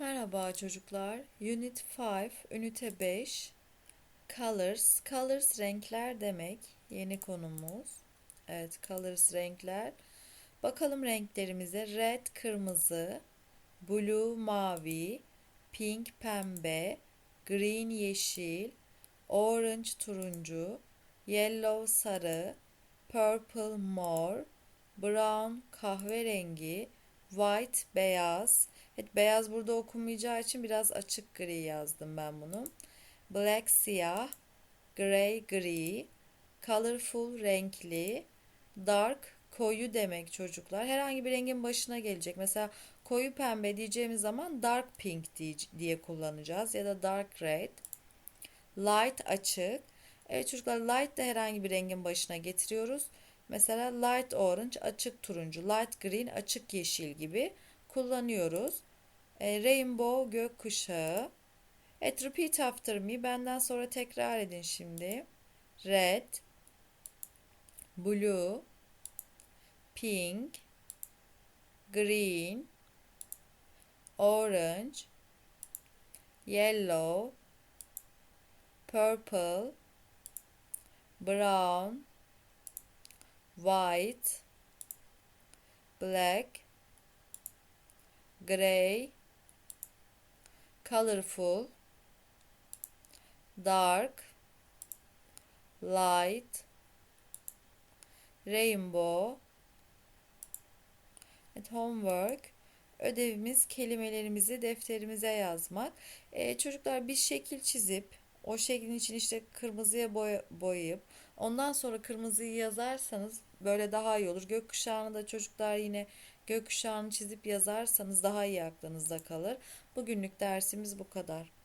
Merhaba çocuklar. Unit 5, Ünite 5. Colors. Colors renkler demek. Yeni konumuz. Evet, colors renkler. Bakalım renklerimize. Red kırmızı, blue mavi, pink pembe, green yeşil, orange turuncu, yellow sarı, purple mor, brown kahverengi, white beyaz. Evet beyaz burada okunmayacağı için biraz açık gri yazdım ben bunu. Black siyah, gray gri, colorful renkli, dark koyu demek çocuklar. Herhangi bir rengin başına gelecek. Mesela koyu pembe diyeceğimiz zaman dark pink diye kullanacağız ya da dark red. Light açık. Evet çocuklar light de herhangi bir rengin başına getiriyoruz. Mesela light orange açık turuncu, light green açık yeşil gibi kullanıyoruz. E, rainbow gökkuşağı. Evet repeat after me. Benden sonra tekrar edin şimdi. Red, blue, pink, green, orange, yellow, purple, brown, white, black, gray, colorful, dark, light, rainbow. Evet, homework. Ödevimiz kelimelerimizi defterimize yazmak. Ee, çocuklar bir şekil çizip o şeklin için işte kırmızıya boy boyayıp ondan sonra kırmızıyı yazarsanız böyle daha iyi olur. Gökkuşağını da çocuklar yine gökkuşağını çizip yazarsanız daha iyi aklınızda kalır. Bugünlük dersimiz bu kadar.